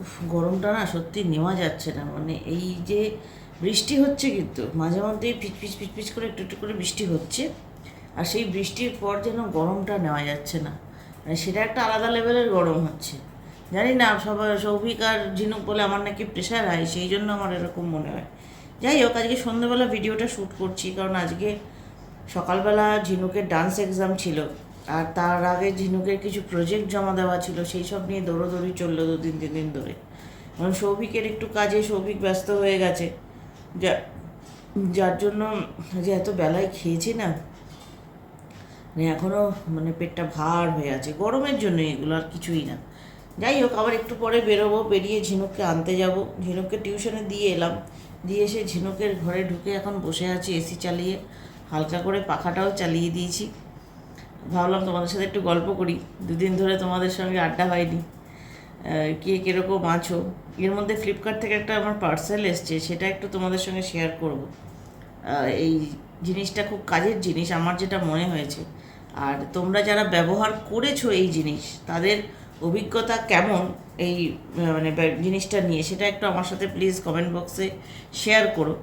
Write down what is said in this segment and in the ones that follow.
উফ, গরমটা না সত্যি নেওয়া যাচ্ছে না। মানে এই যে বৃষ্টি হচ্ছে কিন্তু, মাঝে মধ্যে পিচপিচ পিচপিচ করে একটু একটু করে বৃষ্টি হচ্ছে, আর সেই বৃষ্টির পর যেন গরমটা নেওয়া যাচ্ছে না। মানে সেটা একটা আলাদা লেভেলের গরম হচ্ছে। জানি না, সবাই, সৌভিক আর ঝিনুক বলে আমার নাকি প্রেশার হয় সেই জন্য আমার এরকম মনে হয়। যাই হোক, আজকে সন্ধ্যেবেলা ভিডিওটা শ্যুট করছি, কারণ আজকে সকালবেলা ঝিনুকের ডান্স এক্সাম ছিল। আর তার আগে ঝিনুকের কিছু প্রজেক্ট জমা দেওয়া ছিল, সেই সব নিয়ে দৌড়োদৌড়ি চলল দু তিন দিন ধরে। কারণ সৌভিকের একটু কাজে সৌভিক ব্যস্ত হয়ে গেছে। যা, যার জন্য যে এত বেলায় খেয়েছি না মানে এখনও মানে পেটটা ভার হয়ে আছে। গরমের জন্য এগুলো আর কিছুই না। যাই হোক, আবার একটু পরে বেরোবো, বেরিয়ে ঝিনুককে আনতে যাব। ঝিনুককে টিউশনে দিয়ে এলাম। দিয়ে এসে ঝিনুকের ঘরে ঢুকে এখন বসে আছি এসি চালিয়ে। হালকা করে পাখাটাও চালিয়ে দিয়েছি। ভাবলাম তোমাদের সাথে একটু গল্প করি। দুদিন ধরে তোমাদের সঙ্গে আড্ডা হয়নি। কে কীরকম আছো? এর মধ্যে ফ্লিপকার্ট থেকে একটা আমার পার্সেল এসছে, সেটা একটু তোমাদের সঙ্গে শেয়ার করব। এই জিনিসটা খুব কাজের জিনিস, আমার যেটা মনে হয়েছে। আর তোমরা যারা ব্যবহার করেছ এই জিনিস, তাদের অভিজ্ঞতা কেমন এই মানে জিনিসটা নিয়ে, সেটা একটু আমার সাথে প্লিজ কমেন্ট বক্সে শেয়ার করো।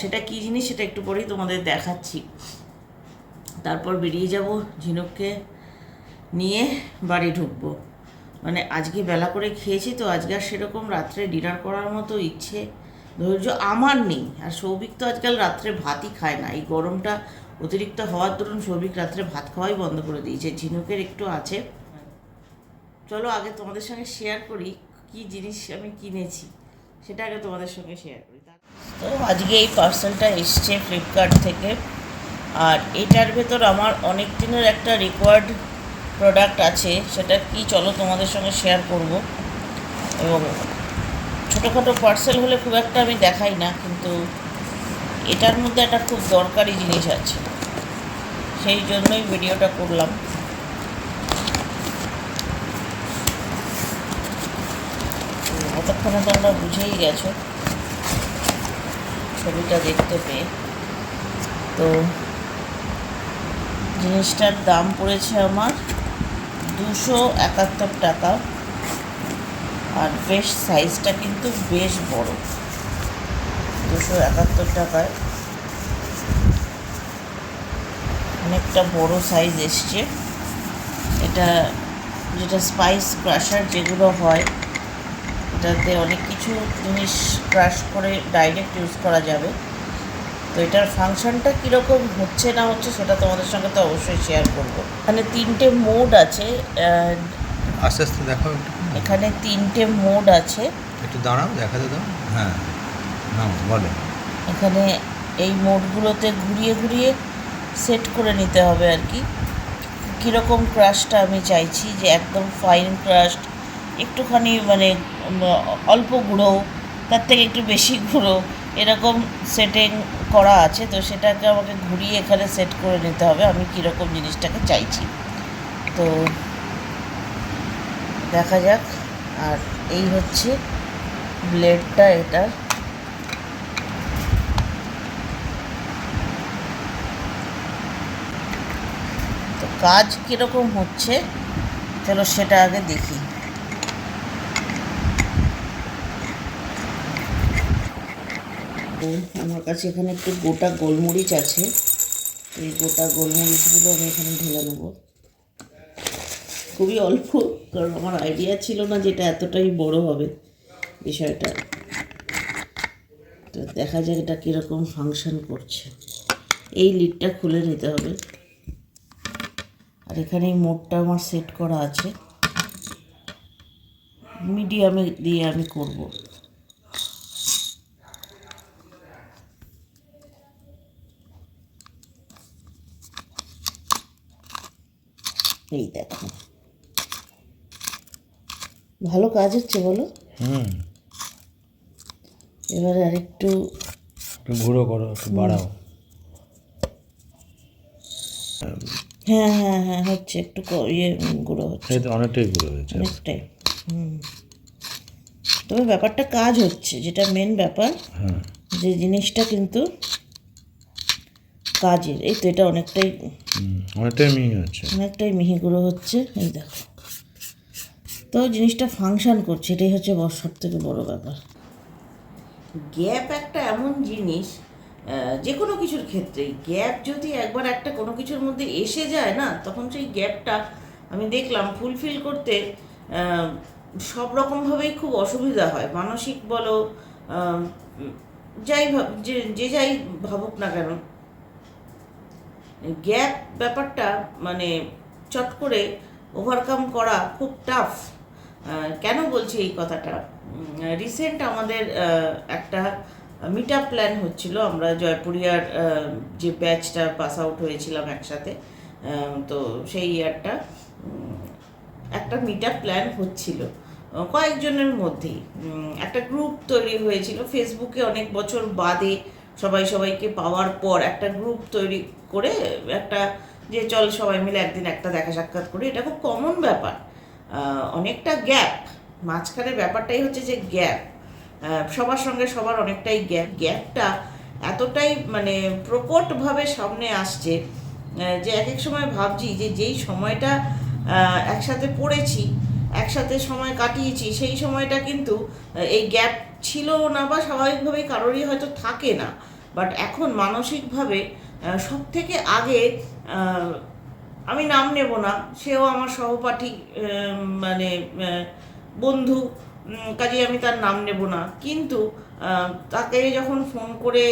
সেটা কী জিনিস, সেটা একটু পরেই তোমাদের দেখাচ্ছি। তারপর বেরিয়ে যাব ঝিনুককে নিয়ে বাড়ি ঢুকবো। মানে আজকে বেলা করে খেয়েছি তো আজকে আর সেরকম রাত্রে ডিনার করার মতো ইচ্ছে, ধৈর্য আমার নেই। আর সৌভিক তো আজকাল রাত্রে ভাতই খায় না। এই গরমটা অতিরিক্ত হওয়ার দরুন সৌভিক রাত্রে ভাত খাওয়াই বন্ধ করে দিয়েছে। ঝিনুকের একটু আছে। চলো আগে তোমাদের সঙ্গে শেয়ার করি কি জিনিস আমি কিনেছি। সেটা আগে তোমাদের সঙ্গে শেয়ার করি। তো আজকে এই পার্সেলটা এসছে ফ্লিপকার্ট থেকে। আর এটার ভেতর আমার অনেক দিনের একটা রিকোয়ার্ড প্রোডাক্ট আছে, সেটা কি চলো তোমাদের সঙ্গে শেয়ার করব। এবং ছোটোখাটো পার্সেল হলে খুব একটা আমি দেখাই না, কিন্তু এটার মধ্যে একটা খুব দরকারি জিনিস আছে। সেই জন্যই ভিডিওটা করলাম। অতক্ষণে তোমরা বুঝেই গেছো, ছবিটা দেখতে পেয়ে। তো জিনিসটার দাম পড়েছে আমার দুশো একাত্তর টাকা। আর বেশ সাইজটা কিন্তু বেশ বড়। দুশো একাত্তর টাকায়। অনেকটা বড় সাইজ এসছে। এটা যেটা স্পাইস ক্রাশার যেগুলো হয়, এটাতে অনেক কিছু জিনিস ক্রাশ করে ডাইরেক্ট ইউজ করা যাবে। তো এটার ফাংশনটা কীরকম হচ্ছে না হচ্ছে সেটা তোমাদের সঙ্গে তো অবশ্যই শেয়ার করব। এখানে তিনটে মোড আছে আস্তে আস্তে একটু। এখানে তিনটে মোড আছে। একটু দাঁড়াও দেখা দাও। হ্যাঁ নাও বলো। এখানে এই মোডগুলোতে ঘুরিয়ে ঘুরিয়ে সেট করে নিতে হবে আর কি। কীরকম ক্রাশটা আমি চাইছি যে একদম ফাইন ক্রাশড একটুখানি মানে অল্প গুঁড়ো তার থেকে একটু বেশি গুঁড়ো এরকম সেটিং করা আছে, তো সেটাকে আমাকে ঘুরিয়ে এখানে সেট করে নিতে হবে। আমি কীরকম জিনিসটাকে চাইছি। তো দেখা যাক। আর এই হচ্ছে ব্লেডটা এটার তো কাজ কীরকম হচ্ছে, চলো সেটা আগে দেখি। তো আমার কাছে এখানে একটু গোটা গোলমরিচ আছে। এই গোটা গোলমরিচগুলো আমি এখানে ঢেলে নেব। খুবই অল্প, কারণ আমার আইডিয়া ছিল না যেটা এতটাই বড় হবে বিষয়টা। তো দেখা যাক এটা কীরকম ফাংশন করছে। এই লিডটা খুলে নিতে হবে। আর এখানে এই মোডটা আমার সেট করা আছে। মিডিয়ামে দিয়ে আমি করব। এই দেখো। ভালো কাজ হচ্ছে বলো। হুম। এবারে আরেকটু একটু ঘুরো করো একটু বাড়াও। হ্যাঁ হ্যাঁ হ্যাঁ হচ্ছে একটু ইয়ে গুঁড়ো হচ্ছে। তো অনেকটাই ঘুরে হয়েছে। অনেকটাই হুম। তবে ব্যাপারটা কাজ হচ্ছে যেটা মেন ব্যাপার। হ্যাঁ। যে জিনিসটা কিন্তু কাজের এই তো এটা অনেকটাই অনেকটাই মিহি হচ্ছে। অনেকটাই মিহি গুঁড়ো হচ্ছে এই দেখো। তো তো জিনিসটা ফাংশন করছে এটাই হচ্ছে সব থেকে বড় ব্যাপার। গ্যাপ একটা এমন জিনিস যে কোনো কিছুর ক্ষেত্রে গ্যাপ যদি একবার একটা কোনো কিছুর মধ্যে এসে যায় না তখন সেই গ্যাপটা আমি দেখলাম ফুলফিল করতে সব রকমভাবেই খুব অসুবিধা হয়। মানসিক বলো যাই ভাব যে যে যাই ভাবুক না কেন গ্যাপ ব্যাপারটা মানে চট করে ওভারকাম করা খুব টাফ কেন বলছি এই কথাটা? রিসেন্ট আমাদের একটা মিট আপ প্ল্যান হচ্ছিল, আমরা জয়পুরিয়ার যে ব্যাচটা পাস আউট হয়েছিলাম একসাথে তো সেই ইয়ারটা একটা মিট আপ প্ল্যান হচ্ছিল কয়েকজনের মধ্যেই। একটা গ্রুপ তৈরি হয়েছিল ফেসবুকে অনেক বছর বাদে সবাই সবাইকে পাওয়ার পর একটা গ্রুপ তৈরি করে একটা যে চল সবাই মিলে একদিন একটা দেখা সাক্ষাৎ করি, এটা খুব কমন ব্যাপার। অনেকটা গ্যাপ মাঝখানের ব্যাপারটাই হচ্ছে যে গ্যাপ সবার সঙ্গে সবার অনেকটাই গ্যাপ গ্যাপটা এতটাই মানে প্রকটভাবে সামনে আসছে যে এক এক সময় ভাবছি যে যেই সময়টা একসাথে পড়েছি একসাথে সময় কাটিয়েছি, সেই সময়টা কিন্তু এই গ্যাপ ছিল না বা স্বাভাবিকভাবেই কারোরই হয়তো থাকে না। বাট এখন মানসিকভাবে সব থেকে আগে আমি নাম নেব না, সেও আমার সহপাঠী মানে বন্ধু কাজে আমি তার নাম নেব না। কিন্তু তাকে যখন ফোন করে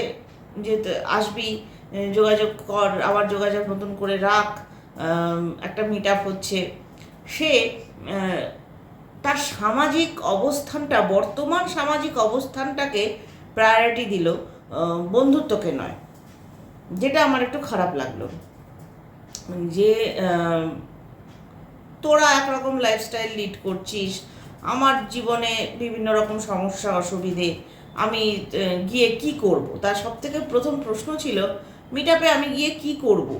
যে আসবি যোগাযোগ কর, আবার যোগাযোগ নতুন করে রাখ একটা মিট আপ হচ্ছে, সে তার সামাজিক অবস্থানটা, বর্তমান সামাজিক অবস্থানটাকে প্রায়োরিটি দিল বন্ধুত্বকে নয়। যেটা আমার একটু খারাপ লাগল। যে তোরা একরকম লাইফস্টাইল লিড করছিস, আমার জীবনে বিভিন্ন রকম সমস্যা, অসুবিধে, আমি গিয়ে কি করব? তার সব থেকে প্রথম প্রশ্ন ছিল মিট আমি গিয়ে কি করব?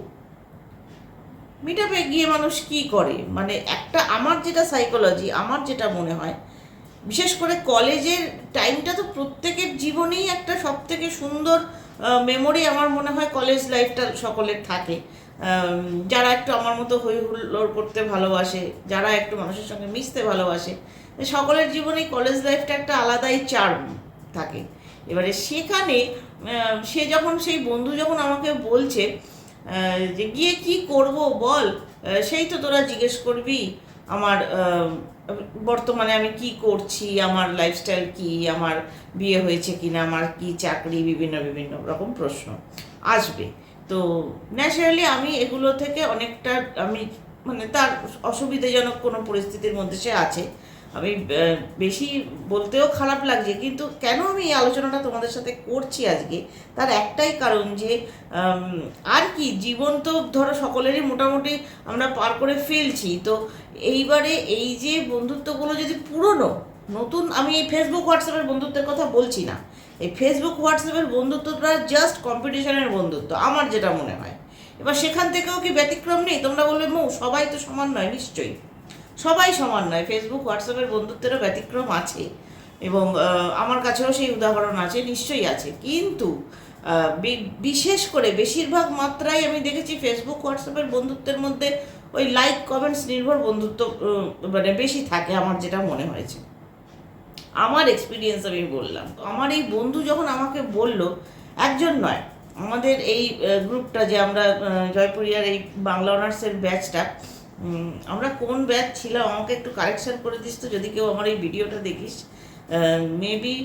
মিট গিয়ে মানুষ কি করে? মানে একটা আমার যেটা সাইকোলজি আমার যেটা মনে হয়, বিশেষ করে কলেজের টাইমটা তো প্রত্যেকের জীবনেই একটা সব থেকে সুন্দর মেমোরি আমার মনে হয় কলেজ লাইফটা সকলের থাকে। যারা একটু আমার মতো হই হুল্লোড় করতে ভালোবাসে, যারা একটু মানুষের সঙ্গে মিশতে ভালোবাসে, সকলের জীবনেই কলেজ লাইফটা একটা আলাদাই চার্ম থাকে। এবারে সেখানে সে যখন, সেই বন্ধু যখন আমাকে বলছে যে গিয়ে কি করব বল? সেই তো তোরা জিজ্ঞেস করবি আমার বর্তমানে আমি কি করছি, আমার লাইফস্টাইল কি, আমার বিয়ে হয়েছে কিনা, আমার কি চাকরি, বিভিন্ন বিভিন্ন রকম প্রশ্ন আসবে। তো ন্যাচারালি আমি এগুলো থেকে অনেকটা, আমি মানে তার অসুবিধাজনক কোনো পরিস্থিতির মধ্যে সে আছে। আমি বেশি বলতেও খারাপ লাগছে, কিন্তু কেন আমি এই আলোচনাটা তোমাদের সাথে করছি আজকে? তার একটাই কারণ যে আর কি, জীবন তো ধরো সকলেরই মোটামুটি আমরা পার করে ফেলছি। তো এইবারে এই যে বন্ধুত্বগুলো যদি পুরনো, নতুন, আমি এই ফেসবুক হোয়াটসঅ্যাপের বন্ধুত্বের কথা বলছি না। এই ফেসবুক হোয়াটসঅ্যাপের বন্ধুত্বটা জাস্ট কম্পিটিশনের বন্ধুত্ব, আমার যেটা মনে হয়। এবার সেখান থেকেও কি ব্যতিক্রম নেই? তোমরা বলবে, মৌ, সবাই তো সমান নয়, নিশ্চয়ই। সবাই সমান নয়। ফেসবুক হোয়াটসঅ্যাপের বন্ধুত্বেরও ব্যতিক্রম আছে এবং আমার কাছেও সেই উদাহরণ আছে, নিশ্চয়ই আছে। কিন্তু বিশেষ করে বেশিরভাগ মাত্রায় আমি দেখেছি ফেসবুক হোয়াটসঅ্যাপের বন্ধুত্বের মধ্যে ওই লাইক কমেন্টস নির্ভর বন্ধুত্ব মানে বেশি থাকে আমার যেটা মনে হয়েছে। আমার এক্সপিরিয়েন্স আমি বললাম। আমার এই বন্ধু যখন আমাকে বলল, একজন নয়, আমাদের এই গ্রুপটা যে আমরা জয়পুরিয়ার এই বাংলা অনার্সের ব্যাচটা আমরা কোন ব্যাচ ছিলাম? আমাকে একটু কারেকশন করে দিস তো, যদি কেউ আমার এই ভিডিওটা দেখিস। মেবি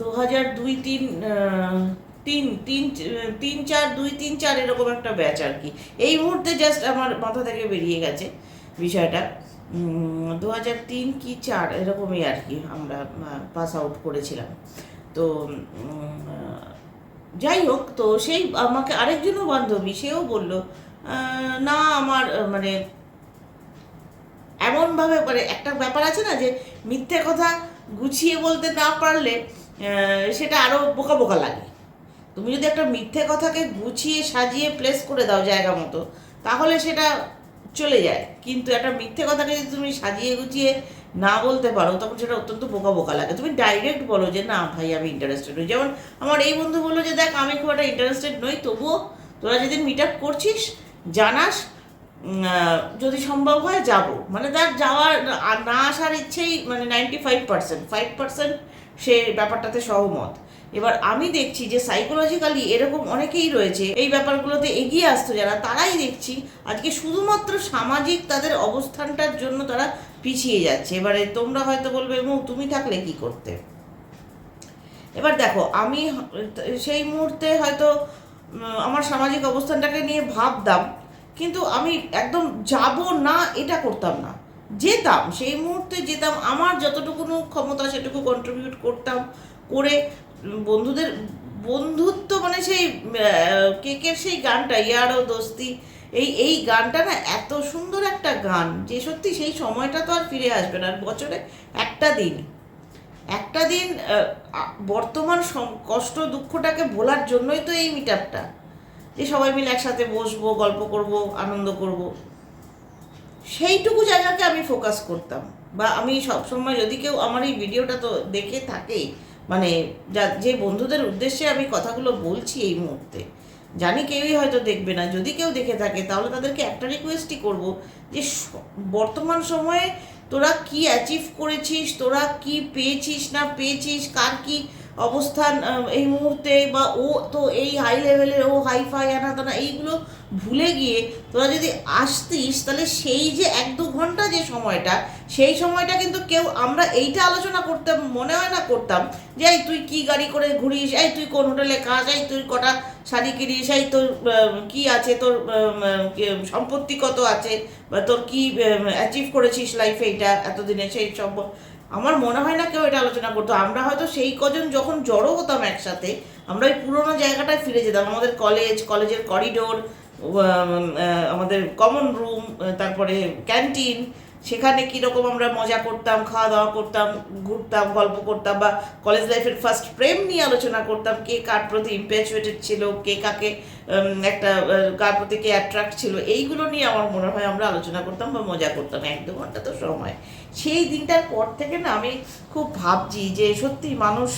দু হাজার দুই তিন তিন তিন তিন চার, দুই, তিন চার এরকম একটা ব্যাচ আর কি। এই মুহূর্তে জাস্ট আমার মাথা থেকে বেরিয়ে গেছে বিষয়টা। দু হাজার তিন কি চার এরকমই আর কি আমরা পাস আউট করেছিলাম। তো যাই হোক, তো সেই আমাকে আরেকজনও বান্ধবী, সেও বলল না, আমার মানে এমনভাবে মানে একটা ব্যাপার আছে না যে মিথ্যে কথা গুছিয়ে বলতে না পারলে সেটা আরও বোকা বোকা লাগে। তুমি যদি একটা মিথ্যে কথাকে গুছিয়ে সাজিয়ে প্লেস করে দাও জায়গা মতো, তাহলে সেটা চলে যায়। কিন্তু একটা মিথ্যে কথাকে যদি তুমি সাজিয়ে গুছিয়ে না বলতে পারো, তখন সেটা অত্যন্ত বোকা বোকা লাগে। তুমি ডাইরেক্ট বলো যে, না ভাই, আমি ইন্টারেস্টেড নই। যেমন আমার এই বন্ধু বলল যে, দেখ, আমি খুব একটা ইন্টারেস্টেড নই, তবুও তোরা যেদিন মিট আপ করছিস জানাস যদি সম্ভব হয় যাব। মানে তার যাওয়ার না আসার ইচ্ছেই মানে ninety five percent five percent সে ব্যাপারটাতে সহমত। এবার আমি দেখছি যে সাইকোলজিক্যালি এরকম অনেকেই রয়েছে, এই ব্যাপারগুলোতে এগিয়ে আসতো যারা, তারাই দেখছি আজকে শুধুমাত্র সামাজিক তাদের অবস্থানটার জন্য তারা পিছিয়ে যাচ্ছে। এবারে তোমরা হয়তো বলবে, মৌ, তুমি থাকলে কি করতে? এবার দেখো, আমি সেই মুহূর্তে হয়তো আমার সামাজিক অবস্থানটাকে নিয়ে ভাবতাম, কিন্তু আমি একদম যাব না, এটা করতাম না। যেতাম, সেই মুহূর্তে যেতাম, আমার যতটুকুনো ক্ষমতা সেটুকু কন্ট্রিবিউট করতাম করে, বন্ধুদের, বন্ধুত্ব মানে সেই কেকের সেই গানটা, ইয়ারও দোস্তি, এই এই গানটা না এত সুন্দর একটা গান, যে সত্যি সেই সময়টা তো আর ফিরে আসবে না, আর বছরে একটা দিন। একটা দিন বর্তমান কষ্ট দুঃখটাকে ভোলার জন্যই তো এই মিট যে সবাই মিলে একসাথে বসবো, গল্প করব, আনন্দ করব। সেইটুকু জায়গাকে আমি ফোকাস করতাম। বা আমি সবসময় যদি কেউ আমার এই ভিডিওটা তো দেখে থাকে মানে যা, যে বন্ধুদের উদ্দেশ্যে আমি কথাগুলো বলছি এই মুহূর্তে, জানি কেউই হয়তো দেখবে না। যদি কেউ দেখে থাকে, তাহলে তাদেরকে একটা রিকোয়েস্টই করব যে বর্তমান সময়ে তোরা কি অ্যাচিভ করেছিস? তোরা কি পেয়েছিস না পেয়েছিস? কার কি অবস্থান এই মুহূর্তে বা ও তো এই হাই লেভেলের ও হাই ফাই আনা টানা এইগুলো ভুলে গিয়ে তোরা যদি আসতিস, তাহলে সেই যে এক দু ঘণ্টা যে সময়টা, সেই সময়টা কিন্তু কেউ আমরা এইটা আলোচনা করতে মনে হয় না করতাম, যে এই তুই কি গাড়ি করে ঘুরিস, এই তুই কোন হোটেলে কাজ, এই তুই কটা শাড়ি কিনিস, এই তোর কি আছে, তোর সম্পত্তি কত আছে, বা তোর কি অ্যাচিভ করেছিস লাইফে এটা এতদিনে সেই সব আমার মনে হয় না কেউ এটা আলোচনা করতো। আমরা হয়তো সেই কজন যখন জড়ো হতাম একসাথে, আমরা ওই পুরোনো জায়গাটায় ফিরে যেতাম। আমাদের কলেজ কলেজের করিডোর আমাদের কমন রুম তারপরে ক্যান্টিন সেখানে কীরকম আমরা মজা করতাম খাওয়া দাওয়া করতাম, ঘুরতাম, গল্প করতাম বা কলেজ লাইফের ফার্স্ট প্রেম নিয়ে আলোচনা করতাম, কে কার প্রতি ইম্প্যাচুয়েটেড ছিল, কে কাকে একটা কার প্রতি কে অ্যাট্রাক্ট ছিল, এইগুলো নিয়ে আমার মনে হয় আমরা আলোচনা করতাম বা মজা করতাম এক দু ঘণ্টা তো সময়। সেই দিনটার পর থেকে না আমি খুব ভাবছি যে সত্যি মানুষ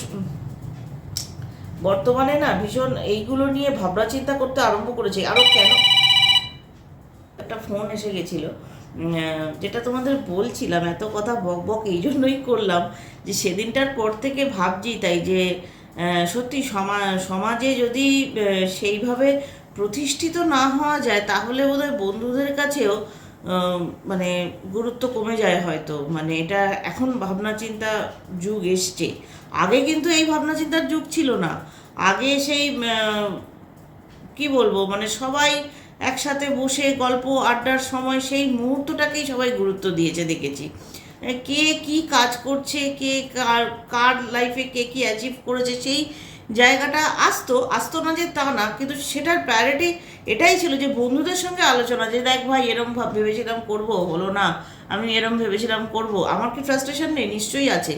বর্তমানে না ভীষণ এইগুলো নিয়ে ভাবনা চিন্তা করতে আরম্ভ করেছে। আরও কেন? একটা ফোন এসে গেছিল। যেটা তোমাদের বলছিলাম, এত কথা বক বক এই জন্যই করলাম যে সেদিনটার পর থেকে ভাবছি তাই যে সত্যি সমা, সমাজে যদি সেইভাবে প্রতিষ্ঠিত না হওয়া যায়, তাহলে বোধহয় বন্ধুদের কাছেও মানে গুরুত্ব কমে যায় হয়তো। মানে এটা এখন ভাবনা চিন্তা যুগ এসছে। আগে কিন্তু এই ভাবনা চিন্তার যুগ ছিল না। আগে সেই কি বলব মানে সবাই একসাথে বসে গল্প, আড্ডার সময় সেই মুহূর্তটাকেই সবাই গুরুত্ব দিয়েছে, দেখেছি। কে কি কাজ করছে, কে কার কার লাইফে কে কি অ্যাচিভ করেছে, সেই জায়গাটা আসতো আসতো না যে তা না, কিন্তু সেটার প্রায়োরিটি এটাই ছিল যে বন্ধুদের সঙ্গে আলোচনা, যে দেখ ভাই, এরম ভাব ভেবেছিলাম করব, হলো না, আমি এরম ভেবেছিলাম করব, আমার কি ফ্রাস্ট্রেশন নেই? নিশ্চয়ই আছে।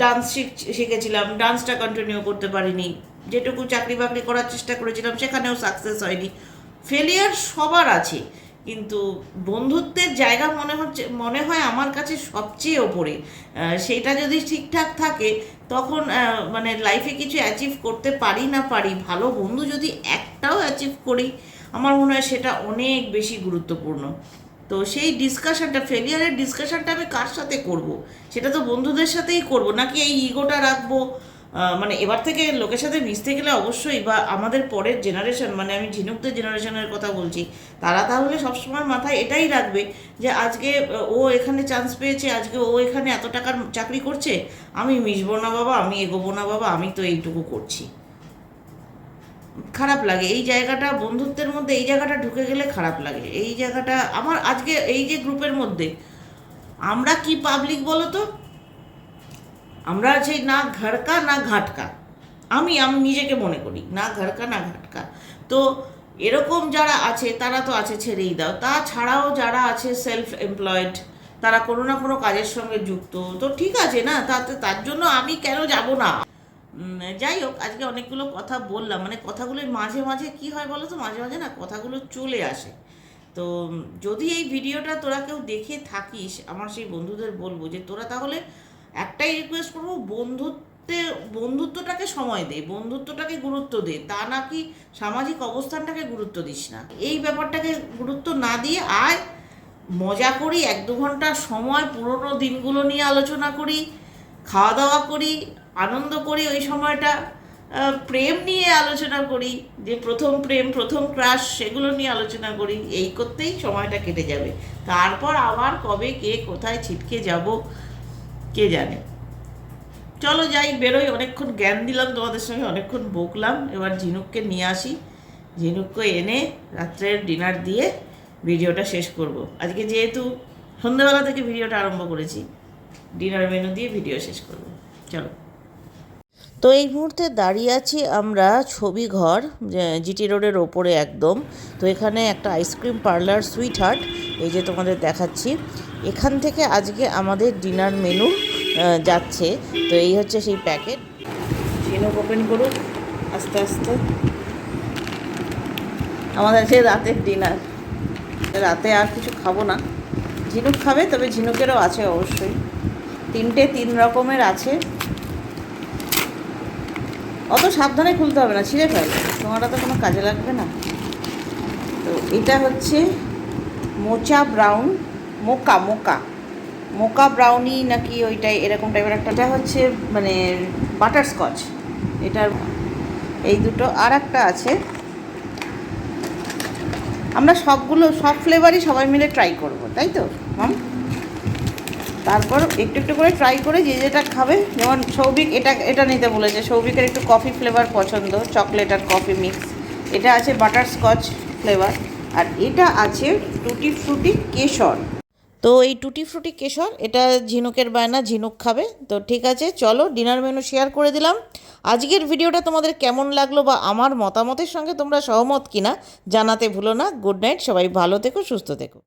ডান্স শিখ, শিখেছিলাম ডান্সটা কন্টিনিউ করতে পারিনি, যেটুকু চাকরি বাকরি করার চেষ্টা করেছিলাম, সেখানেও সাকসেস হয়নি। ফেলিয়ার সবার আছে, কিন্তু বন্ধুত্বের জায়গা মনে হচ্ছে, মনে হয় আমার কাছে সবচেয়ে ওপরে। সেটা যদি ঠিকঠাক থাকে, তখন মানে লাইফে কিছু অ্যাচিভ করতে পারি না পারি, ভালো বন্ধু যদি একটাও অ্যাচিভ করি, আমার মনে হয় সেটা অনেক বেশি গুরুত্বপূর্ণ। তো সেই ডিসকাশনটা ফেলিয়ারের ডিসকাশনটা আমি কার সাথে করব? সেটা তো বন্ধুদের সাথেই করব, নাকি এই ইগোটা রাখব? মানে এবার থেকে লোকের সাথে মিশতে গেলে অবশ্যই বা আমাদের পরের জেনারেশন মানে আমি ঝিনুকদের জেনারেশনের কথা বলছি, তারা তাহলে সবসময় মাথায় এটাই রাখবে যে আজকে ও এখানে চান্স পেয়েছে, আজকে ও এখানে এত টাকার চাকরি করছে, আমি মিশবো না বাবা, আমি এগোবো না বাবা, আমি তো এইটুকু করছি। খারাপ লাগে, এই জায়গাটা বন্ধুত্বের মধ্যে, এই জায়গাটা ঢুকে গেলে খারাপ লাগে, এই জায়গাটা আমার আজকে, এই যে গ্রুপের মধ্যে, আমরা কি পাবলিক বলো তো আমরা সেই না ঘাড়কা, না ঘাটকা। আমি আমি নিজেকে মনে করি, না ঘাড়কা, না ঘাটকা। তো এরকম যারা আছে, তারা তো আছে ছেড়েই দাও। তাছাড়াও যারা আছে সেলফ এমপ্লয়েড তারা কোনো না কোনো কাজের সঙ্গে যুক্ত। তো ঠিক আছে না? তাতে তার জন্য আমি কেন যাব না? যাই হোক, আজকে অনেকগুলো কথা বললাম। মানে কথাগুলোর মাঝে মাঝে কি হয় বলো তো মাঝে মাঝে না কথাগুলো চলে আসে। তো যদি এই ভিডিওটা তোরা কেউ দেখে থাকিস, আমার সেই বন্ধুদের বলব যে তোরা তাহলে একটাই রিকোয়েস্ট করব বন্ধু বন্ধুত্বে, বন্ধুত্বটাকে সময় দে, বন্ধুত্বটাকে গুরুত্ব দে, তা নাকি সামাজিক অবস্থানটাকে গুরুত্ব দিস না। এই ব্যাপারটাকে গুরুত্ব না দিয়ে আয়, মজা করি, এক দু ঘণ্টা সময়, পুরোনো দিনগুলো নিয়ে আলোচনা করি খাওয়া দাওয়া করি, আনন্দ করি, ওই সময়টা প্রেম নিয়ে আলোচনা করি, যে প্রথম প্রেম, প্রথম ক্রাশ সেগুলো নিয়ে আলোচনা করি, এই করতেই সময়টা কেটে যাবে। তারপর আবার কবে, কে, কোথায় ছিটকে যাব কে জানে? চলো যাই, বেরোই। অনেকক্ষণ জ্ঞান দিলাম তোমাদের সঙ্গে, অনেকক্ষণ বকলাম। এবার ঝিনুককে নিয়ে আসি। ঝিনুককে এনে রাত্রের ডিনার দিয়ে ভিডিওটা শেষ করব। আজকে যেহেতু সন্ধ্যেবেলা থেকে ভিডিওটা আরম্ভ করেছি ডিনার মেনু দিয়ে ভিডিও শেষ করব। চলো। তো এই মুহূর্তে দাঁড়িয়ে আছি আমরা ছবি ঘর জিটি রোডের ওপরে একদম। তো এখানে একটা আইসক্রিম পার্লার সুইট হার্ট এই যে তোমাদের দেখাচ্ছি। এখান থেকে আজকে আমাদের ডিনার মেনু যাচ্ছে। তো এই হচ্ছে সেই প্যাকেট। ঝিনুক ওপেন করুক, আস্তে আস্তে। আমাদের আছে রাতের ডিনার। রাতে আর কিছু খাব না। ঝিনুক খাবে, তবে ঝিনুকেরও আছে অবশ্যই। তিনটে তিন রকমের আছে। অত সাবধানে খুলতে হবে না, ছিঁড়ে ফেলবে তোমারটা তো কোনো কাজে লাগবে না। তো এটা হচ্ছে মোচা ব্রাউন। মোকা মোকা। মোকা ব্রাউনি নাকি ওইটাই, এরকম টাইপের একটা। হচ্ছে মানে বাটার স্কচ এটার এই দুটো আর একটা আছে। আমরা সবগুলো, সব ফ্লেভারই সবাই মিলে ট্রাই করব, তাই তো হুম তারপর একটু একটু করে ট্রাই করে যে যেটা খাবে। যেমন সৌভিক, এটা এটা নিতে বলেছে, সৌভিকের একটু কফি ফ্লেভার পছন্দ চকলেট আর কফি মিক্স এটা আছে বাটার স্কচ ফ্লেভার আর এটা আছে টুটি ফ্রুটি কেশর। তো এই টুটি ফ্রুটি কেশর, এটা ঝিনুকের বায়না, ঝিনুক খাবে। তো ঠিক আছে, চলো ডিনার মেনু শেয়ার করে দিলাম। আজকের ভিডিওটা তোমাদের কেমন লাগল বা আমার মতামতের সঙ্গে তোমরা সহমত কিনা জানাতে ভুলো না। গুড নাইট, সবাই ভালো থেকো, সুস্থ থেকো।